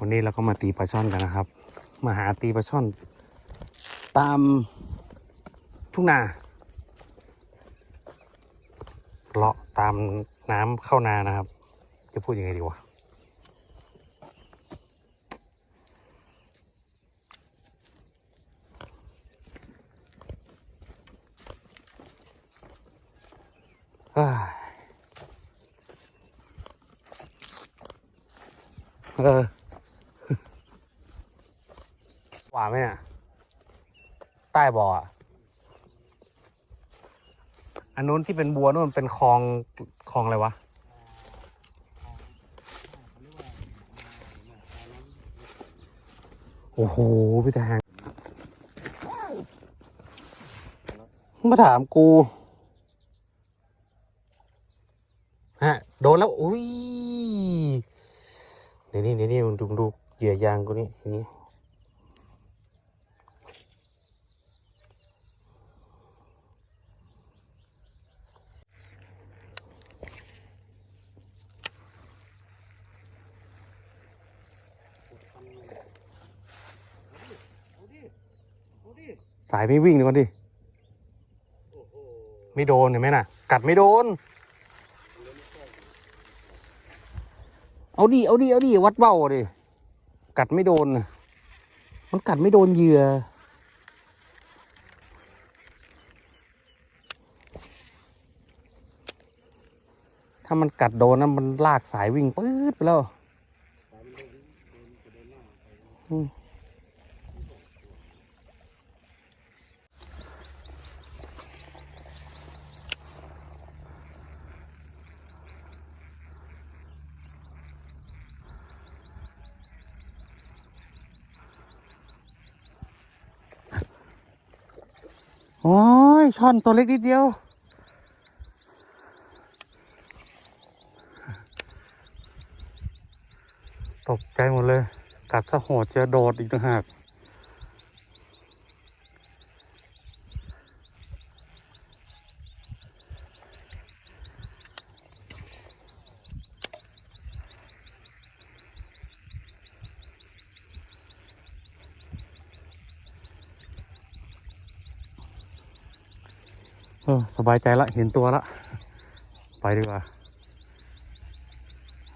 วันนี้เราก็มาตีปลาช่อนกันนะครับ มาหาตีปลาช่อน ตามทุ่งนาเลาะตามน้ำเข้านานะครับ จะพูดยังไงดีวะ เฮ้ยเออ ห วาไหมเนี่ย ใต้บ่ออะอันนู้นที่เป็นบัวนู่นเป็นคลองคลองอะไรวะโอ้โหพี่แทงมาถามกูฮะโดนแล้วอุ้ยเดี๋ยนี้เดี๋ยนี้มึงดูมึงดูเหยื่อยางกูนี่นี้ สายไม่วิ่งดี๋ยวก่อนดิไม่โดนเห็นไหมน่ะ กัดไม่โดน เอาดิเอาดิเอาดิวัดเบ้าดิกัดไม่โดนน่ะมันกัดไม่โดนเหยื่อถ้ามันกัดโดนนะมันลากสายวิ่งปื๊ดไปแล้ว โอ้ยช่อนตัวเล็กนิดเดียว ตกใจหมดเลย กัดซะโหดจะโดดอีกต่างหาก ออสบายใจละ เห็นตัวละ ไปดีกว่า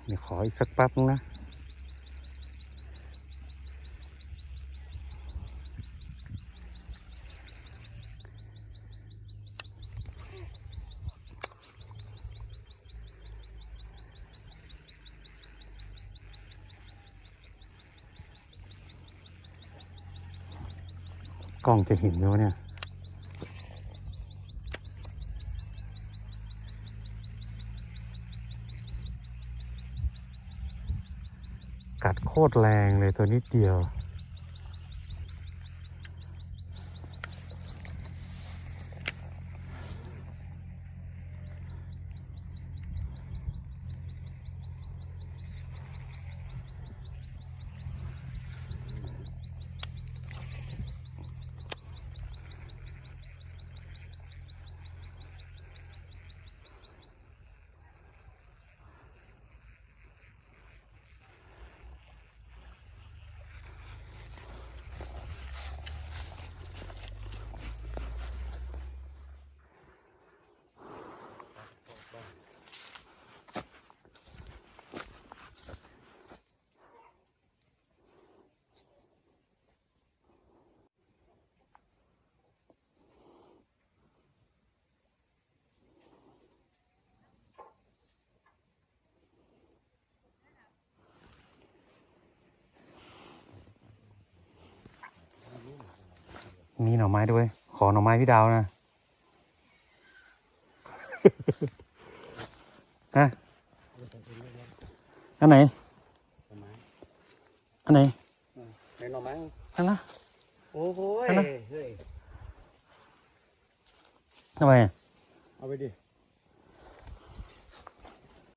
เดี๋ยวขออีกสักแป๊บนึงนะกล้องจะเห็นไหมวะเนี่ย กัดโคตรแรงเลยตัวนิดเดียว มีหน่อไม้ด้วย ขอหน่อไม้พี่ดาวนะฮะอันไหน อันไหนในหน่อไม้อันนะโอ้โหอันนั้นเฮ้ยทำไมอะเอาไปดิ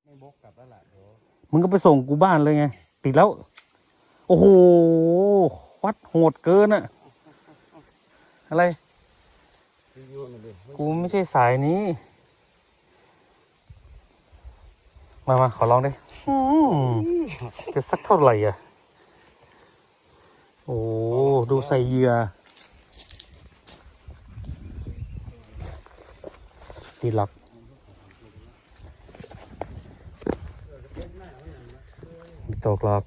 ไม่บกกลับแล้วล่ะเดี๋ยวมึงก็ไปส่งกูบ้านเลยไง ติดแล้ว โอ้โหวัดโหดเกินอะ อะไรรีวิวหน่อยดิกูไม่ใช่สายนี้ มามาขอลองดิอืมจะสักเท่าไหร่อะ โอ้ ดูใส่เหยื่อตีหลักไม่ตกหรอก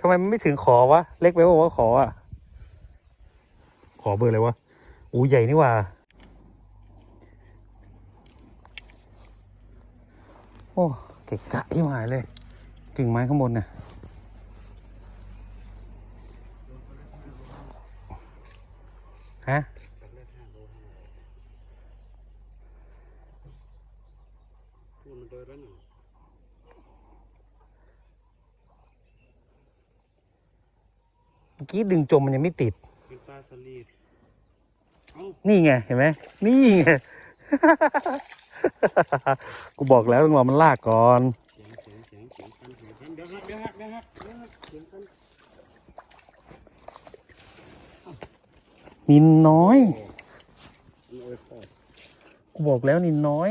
ทำไมมันไม่ถึงขอวะ เล็กไปบอกว่าขออะ ขอเบอร์อะไรวะ อู้ใหญ่นี่ว่าโอ้เกะกะที่หายเลยกิ่งไม้ข้างบนน่ะฮะมันเดินแล้วหนึ่ง มื่อกี้ดึงจมมันยังไม่ติดเป็นปลาสลิดเอ้านี่ไงเห็นไหมนี่ไง กูบอกแล้วต้องรอมันลากก่อนเสียงเสียงเสียงเสียงกันเสียงกันเดี๋ยวฮักเดี๋ยวฮักเดี๋ยวฮักเดี๋ยวฮักเสียงกันนินน้อย โอ้มันโอ้ยพ่อกูบอกแล้วนินน้อย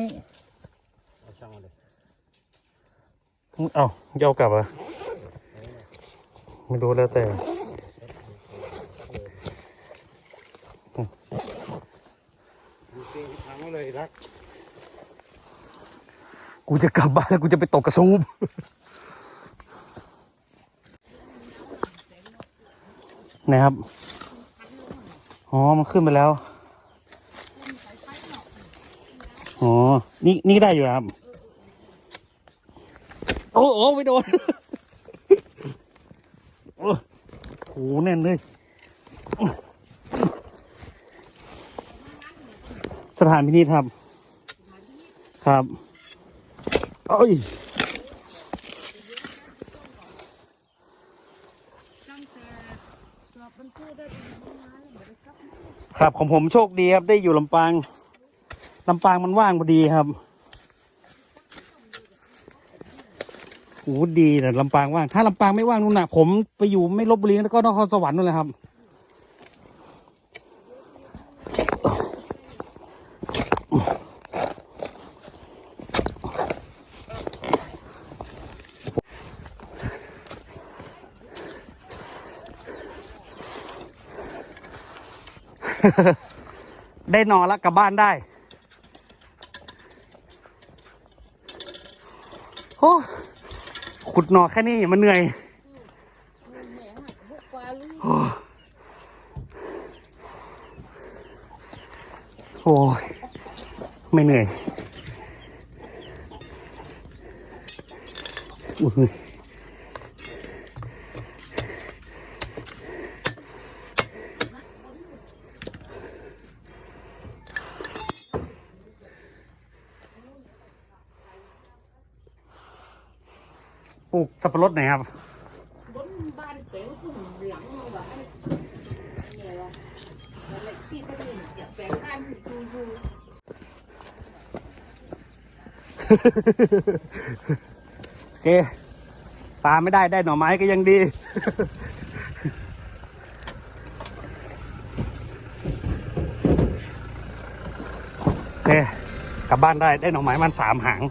เอาช่างมาเลยเอ้าจะเอากลับเหรอะไม่รู้แล้วแต่ ดูเสียง ทางเลยรัก กูจะกลับบ้านแล้วกูจะไปตกกระซูบนะครับ อ๋อ มันขึ้นไปแล้ว อ๋อ นี่นี่ก็ได้อยู่ครับ โอ้โอ้ไม่โดน โอ้โหแน่นเลย สถานพินิจครับ ครับเอ้ยครับของผมโชคดีครับได้อยู่ลำปางลำปางมันว่างพอดีครับโอ้ดีนะลำปางว่าง ถ้าลำปางไม่ว่างนู่นน่ะ ผมไปอยู่ไม่ลบบุรีแล้วก็นครสวรรค์นู่นเลยครับ ได้นอนแล้วกลับบ้านได้โอ้ขุดหนอแค่นี้มันเหนื่อยแม่หักบุกกว่าลุยโอ้ยไม่เหนื่อยอุ้ย ปลูกสับปะรดไหนอยครับบนบ้านเก๋งพุ่งหลังมาว่าเนี่ยว่าอะไรที่เขาเนี่ยจะแปลงบ้านอยู่อยู่โอเคปลาไม่ได้ได้หน่อไม้ก็ยังดี โอเคกลับบ้านได้ได้หน่อไม้มันสามหาง